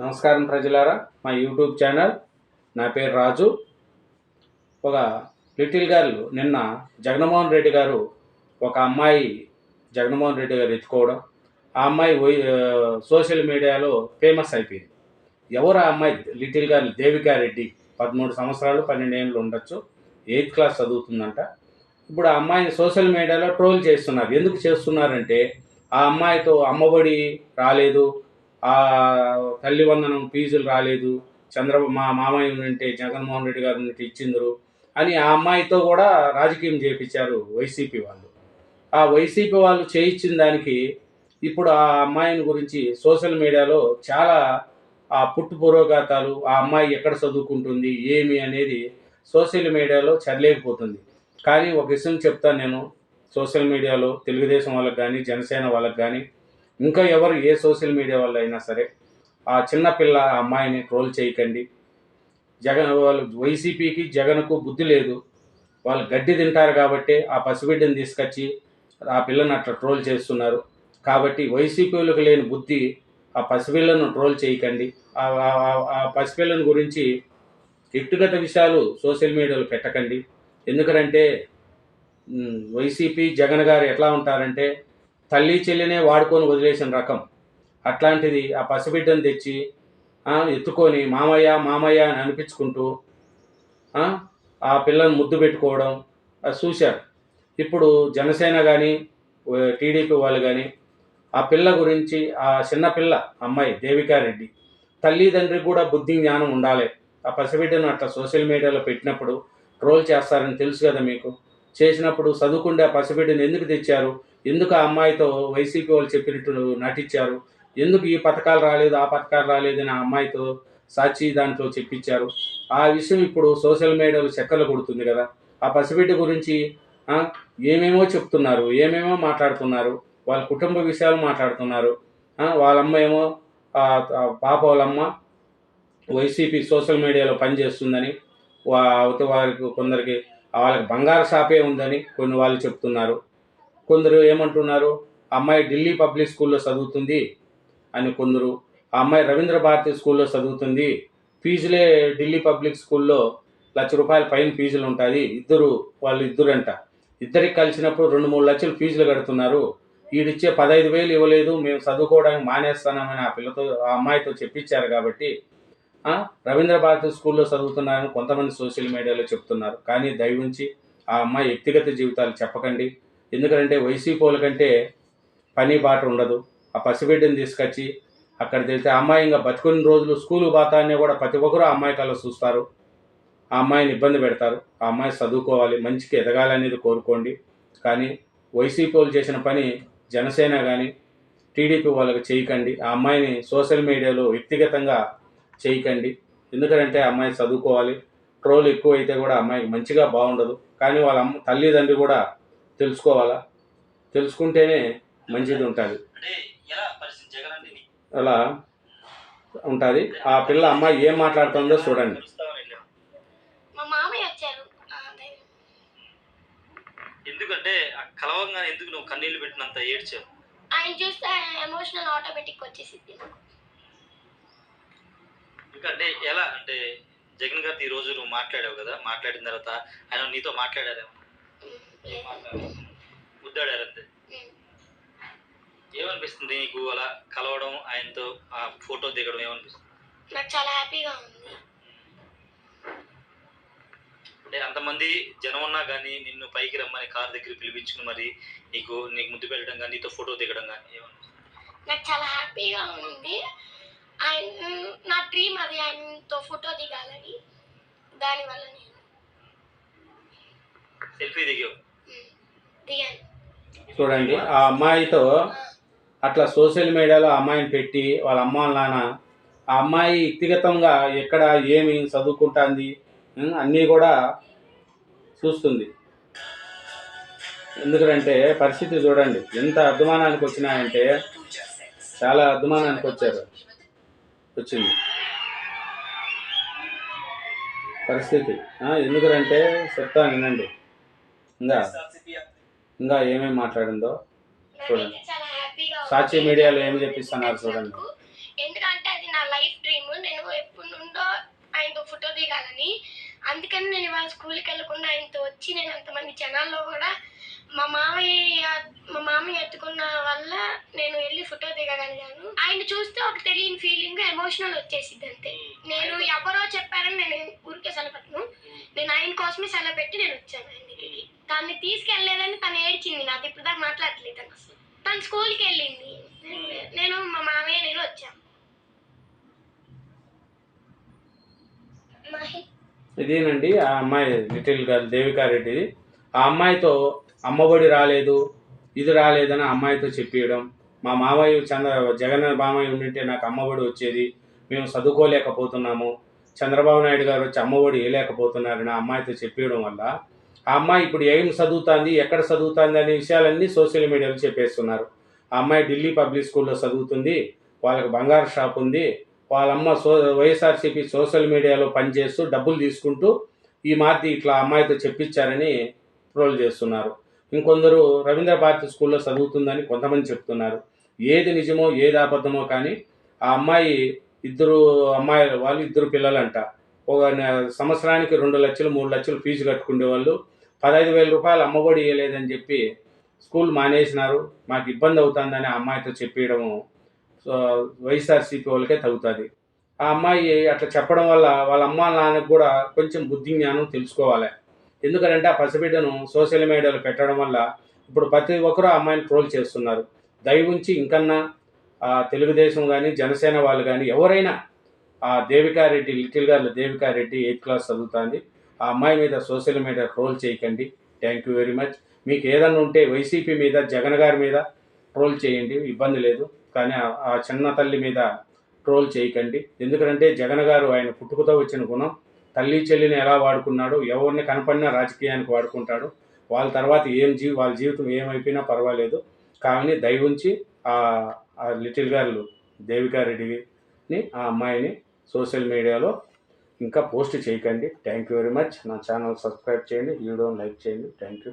నమస్కారం ప్రజలారా మా యూట్యూబ్ ఛానల్. నా పేరు రాజు. ఒక లిటిల్ గర్ల్ నిన్న జగన్మోహన్ రెడ్డి గారు ఒక అమ్మాయి జగన్మోహన్ రెడ్డి గారు ఎత్తుకోవడం ఆ అమ్మాయి సోషల్ మీడియాలో ఫేమస్ అయిపోయింది. ఎవరు ఆ అమ్మాయి? లిటిల్ గర్ల్ దేవికా రెడ్డి పదమూడు సంవత్సరాలు పన్నెండు ఏళ్ళు ఉండొచ్చు ఎయిత్ క్లాస్ చదువుతుందంట. ఇప్పుడు ఆ అమ్మాయిని సోషల్ మీడియాలో ట్రోల్ చేస్తున్నారు. ఎందుకు చేస్తున్నారంటే ఆ అమ్మాయితో అమ్మఒడి రాలేదు ఆ తల్లి వందనం ఫీజులు రాలేదు చంద్రబాబు మా మామయ్య ఉంటే జగన్మోహన్ రెడ్డి గారు ఉన్నట్టు ఇచ్చిందరు అని ఆ అమ్మాయితో కూడా రాజకీయం చేపించారు వైసీపీ వాళ్ళు. ఆ వైసీపీ వాళ్ళు చేయించిన దానికి ఇప్పుడు ఆ అమ్మాయిని గురించి సోషల్ మీడియాలో చాలా ఆ పుట్టు పురోగతాలు ఆ అమ్మాయి ఎక్కడ చదువుకుంటుంది ఏమి అనేది సోషల్ మీడియాలో చర్లేకపోతుంది కానీ ఒక విషయం చెప్తాను నేను సోషల్ మీడియాలో తెలుగుదేశం వాళ్ళకి కానీ జనసేన వాళ్ళకి కానీ ఇంకా ఎవరు ఏ సోషల్ మీడియా వల్ల అయినా సరే ఆ చిన్నపిల్ల అమ్మాయిని ట్రోల్ చేయకండి. జగన్ వాళ్ళు వైసీపీకి జగన్కు బుద్ధి లేదు. వాళ్ళు గడ్డి తింటారు కాబట్టి ఆ పసిబిడ్డని తీసుకొచ్చి ఆ పిల్లని అట్లా ట్రోల్ చేస్తున్నారు. కాబట్టి వైసీపీలకు లేని బుద్ధి ఆ పసిపిల్లను ట్రోల్ చేయకండి. ఆ- పసిపిల్లని గురించి వ్యక్తిగత విషయాలు సోషల్ మీడియాలో పెట్టకండి. ఎందుకంటే వైసీపీ జగన్ గారు ఎట్లా ఉంటారంటే తల్లి చెల్లినే వాడుకొని వదిలేసిన రకం. అట్లాంటిది ఆ పసిబిడ్డను తెచ్చి ఎత్తుకొని మామయ్య మామయ్య అని అనిపించుకుంటూ ఆ, ఆ పిల్లని ముద్దు పెట్టుకోవడం అది చూశారు. ఇప్పుడు జనసేన కానీ టీడీపీ వాళ్ళు కానీ ఆ పిల్ల గురించి ఆ చిన్నపిల్ల అమ్మాయి దేవికారెడ్డి తల్లిదండ్రికి కూడా బుద్ధి జ్ఞానం ఉండాలి. ఆ పసిబిడ్డను అట్లా సోషల్ మీడియాలో పెట్టినప్పుడు ట్రోల్ చేస్తారని తెలుసు కదా మీకు. చేసినప్పుడు చదువుకుండే ఆ పసిబిడ్డను ఎందుకు తెచ్చారు? ఎందుకు ఆ అమ్మాయితో వైసీపీ వాళ్ళు చెప్పినట్టు నటించారు? ఎందుకు ఈ పథకాలు రాలేదు ఆ పథకాలు రాలేదు ఆ అమ్మాయితో సాక్షి దాంట్లో చెప్పించారు? ఆ విషయం ఇప్పుడు సోషల్ మీడియాలో చక్కర్లు కొడుతుంది కదా. ఆ పసిబిడ్డ గురించి ఏమేమో చెప్తున్నారు ఏమేమో మాట్లాడుతున్నారు వాళ్ళ కుటుంబ విషయాలు మాట్లాడుతున్నారు వాళ్ళమ్మ ఏమో పాప వాళ్ళమ్మ వైసీపీ సోషల్ మీడియాలో పనిచేస్తుందని వా అవతల వారికి కొందరికి వాళ్ళకి బంగారు షాపే ఉందని కొన్ని వాళ్ళు చెప్తున్నారు. కొందరు ఏమంటున్నారు అమ్మాయి ఢిల్లీ పబ్లిక్ స్కూల్లో చదువుతుంది అని కొందరు ఆ అమ్మాయి రవీంద్ర భారతి స్కూల్లో చదువుతుంది ఫీజులే ఢిల్లీ పబ్లిక్ స్కూల్లో లక్ష రూపాయల పైన ఫీజులు ఉంటుంది ఇద్దరు వాళ్ళు ఇద్దరంట. ఇద్దరికి కలిసినప్పుడు రెండు మూడు లక్షలు ఫీజులు కడుతున్నారు. వీడిచ్చే పదహైదు వేలు ఇవ్వలేదు మేము చదువుకోవడానికి మానేస్తామని ఆ పిల్లతో ఆ అమ్మాయితో చెప్పించారు కాబట్టి రవీంద్ర భారతి స్కూల్లో చదువుతున్నారని కొంతమంది సోషల్ మీడియాలో చెప్తున్నారు. కానీ దయవుంచి ఆ అమ్మాయి వ్యక్తిగత జీవితాలు చెప్పకండి. ఎందుకంటే వైసీపీ కంటే పని బాట ఉండదు. ఆ పసిబిడ్డని తీసుకొచ్చి అక్కడ తెలిస్తే అమ్మాయి ఇంకా బతుకున్న రోజులు స్కూల్ బాతాన్ని కూడా ప్రతి ఒక్కరూ ఆ అమ్మాయి కల్లా చూస్తారు. ఆ అమ్మాయిని ఇబ్బంది పెడతారు. ఆ అమ్మాయి చదువుకోవాలి మంచికి ఎదగాలనేది కోరుకోండి. కానీ వైసీపీలు చేసిన పని జనసేన కానీ టీడీపీ వాళ్ళకి చేయకండి. ఆ అమ్మాయిని సోషల్ మీడియాలో వ్యక్తిగతంగా చేయకండి. ఎందుకంటే అమ్మాయి చదువుకోవాలి. ట్రోల్ ఎక్కువ అయితే కూడా అమ్మాయికి మంచిగా బాగుండదు. కానీ వాళ్ళ అమ్మ తల్లిదండ్రి కూడా తెలుసుకోవాలా? తెలుసుకుంటేనే మంచిది ఉంటుంది. అలా ఉంటుంది. ఆ పిల్ల అమ్మాయి ఏం మాట్లాడుతుందో చూడండి. ఎందుకంటే ఆ కలవంగానే ఎందుకు నువ్వు కన్నీళ్ళు పెట్టినంత ఏడ్చావు? ఆయన చూస్తే ఎమోషనల్ ఆటోమేటిక్ వచ్చేసింది ఎందుకంటే ఎలా అంటే జగన్ గారితో ఈ రోజు నువ్వు మాట్లాడావు కదా మాట్లాడిన తర్వాత ఆయన నీతో మాట్లాడారేమో. ముద్దాడారంతే. ఏమనిపిస్తుంది నీకు అలా కలవడం ఆయనతో ఆ ఫోటో దిగడం ఏమనిపిస్తుంది? నాకు చాలా హ్యాపీగా ఉంది. అంటే అంతమంది జనం ఉన్నా కానీ నిన్ను పైకి రమ్మని కార్ దగ్గర పిలిపించుకుని మరి నీకు నీకు ముద్దు పెట్టడం కానీ నీతో ఫోటో దిగడం కానీ ఏమనిపిస్తుంది? నాకు చాలా హ్యాపీగా ఉంది. నా డ్రీమ్ అది ఆయనతో ఫోటో దిగాలని. దానివల్ల నేను సెల్ఫీ దిగావు? దిగాను. చూడండి ఆ అమ్మాయితో అట్లా సోషల్ మీడియాలో అమ్మాయిని పెట్టి వాళ్ళ అమ్మ నాన్న ఆ అమ్మాయి వ్యక్తిగతంగా ఎక్కడ ఏమి చదువుకుంటుంది అన్నీ కూడా చూస్తుంది. ఎందుకంటే పరిస్థితి చూడండి ఎంత అద్మానానికి వచ్చినాయంటే చాలా అద్మానానికి వచ్చారు. వచ్చింది. పరిస్థితి. ఎందుకంటే చెప్తా వినండి. ఇంకా ఇంకా ఏమేమి మాట్లాడిందో చూడండి. సాక్షి మీడియాలో ఏమి చెప్పిస్తున్నారు చూడండి. ఎందుకంటే అది నా లైఫ్ డ్రీమ్. నేను ఫోటో దిగాలని. అందుకని నేను వాళ్ళ స్కూల్కి వెళ్ళకుండా ఆయనతో వచ్చి నేను అంతమంది జనాల్లో కూడా మా మామయ్య మా మామయ్య ఎత్తుకున్న వల్ల నేను వెళ్ళి ఫోటో దిగగలిగాను. ఆయన చూస్తే ఒక తెలియని ఫీలింగ్ ఎమోషనల్ వచ్చేసింది అంతే. నేను ఎవరో చెప్పారని నేను ఊరికే సెలపెట్టను. నేను ఆయన కోసమే సెలవు పెట్టి నేను వచ్చాను ఆయన దగ్గరికి. తన్ని తీసుకెళ్ళలేదని తను ఏడ్చింది నాతో ఇప్పుడు దాకా మాట్లాడలేదు తను అసలు. తను స్కూల్కి వెళ్ళింది. నేను- మా మామయ్య నేను వచ్చాను మహి. ఇదేనండి ఆ అమ్మాయి లిటిల్ గర్ల్ దేవికారెడ్డిది ఆ అమ్మాయితో అమ్మఒడి రాలేదు ఇది రాలేదని అమ్మాయితో చెప్పియడం. మా మామయ్య చంద్ర జగన్ మామయ్య ఉండింటే నాకు అమ్మఒడి వచ్చేది. మేము చదువుకోలేకపోతున్నాము చంద్రబాబు నాయుడు గారు వచ్చి అమ్మఒడి వేయలేకపోతున్నారు నా అమ్మాయితో చెప్పియడం వల్ల ఆ అమ్మాయి ఇప్పుడు ఏం చదువుతుంది ఎక్కడ చదువుతుంది అనే విషయాలన్నీ సోషల్ మీడియాలో చెప్పేస్తున్నారు. ఆ అమ్మాయి ఢిల్లీ పబ్లిక్ స్కూల్లో చదువుతుంది వాళ్ళకి బంగారు షాప్ ఉంది. వాళ్ళమ్మ సో వైఎస్ఆర్సీపీ సోషల్ మీడియాలో పనిచేస్తూ డబ్బులు తీసుకుంటూ ఈ మార్తి ఇట్లా అమ్మాయితో చెప్పించారని ట్రోల్ చేస్తున్నారు. ఇంకొందరు రవీంద్ర భారతి స్కూల్లో చదువుతుందని కొంతమంది చెప్తున్నారు. ఏది నిజమో ఏది అబద్ధమో కానీ ఆ అమ్మాయి ఇద్దరు అమ్మాయిలు వాళ్ళు ఇద్దరు పిల్లలంట. ఒక సంవత్సరానికి రెండు లక్షలు మూడు లక్షలు ఫీజు కట్టుకునే వాళ్ళు పదహైదు వేల రూపాయలు అమ్మఒడి ఇవ్వలేదని చెప్పి స్కూల్ మానేసినారు. మాకు ఇబ్బంది అవుతుందని ఆ అమ్మాయితో చెప్పేయడము వైఎస్ఆర్సీపీ వాళ్ళకే తగ్గుతుంది. ఆ అమ్మాయి అట్లా చెప్పడం వల్ల వాళ్ళ అమ్మ నాన్నకు కూడా కొంచెం బుద్ధి జ్ఞానం తెలుసుకోవాలి. ఎందుకంటే ఆ పసిబిడ్డను సోషల్ మీడియాలో పెట్టడం వల్ల ఇప్పుడు ప్రతి ఒక్కరూ ఆ అమ్మాయిని ట్రోల్ చేస్తున్నారు. దయవుంచి ఇంకన్నా తెలుగుదేశం కానీ జనసేన వాళ్ళు కానీ ఎవరైనా ఆ దేవికారెడ్డి లిటిల్ గారు దేవికారెడ్డి ఎయిత్ క్లాస్ చదువుతుంది. ఆ అమ్మాయి మీద సోషల్ మీడియా ట్రోల్ చేయకండి. Thank you very much. మీకు ఏదన్నా ఉంటే వైసీపీ మీద జగన్ గారి మీద ట్రోల్ చేయండి. ఇబ్బంది లేదు. కానీ ఆ చిన్న తల్లి మీద ట్రోల్ చేయకండి. ఎందుకంటే జగన్ గారు ఆయన పుట్టుకతో వచ్చిన గుణం తల్లి చెల్లిని ఎలా వాడుకున్నాడు ఎవరిని కనపడినా రాజకీయానికి వాడుకుంటాడు వాళ్ళ తర్వాత ఏం జీవి వాళ్ళ జీవితం ఏమైపోయినా పర్వాలేదు. కానీ దయ ఉంచి ఆ ఆ లిటిల్ గర్ల్ దేవికారెడ్డిని ఆ అమ్మాయిని సోషల్ మీడియాలో ఇంకా పోస్ట్ చేయకండి. Thank you very much. నా ఛానల్ సబ్స్క్రైబ్ చేయండి. వీడియోని లైక్ చేయండి. Thank you.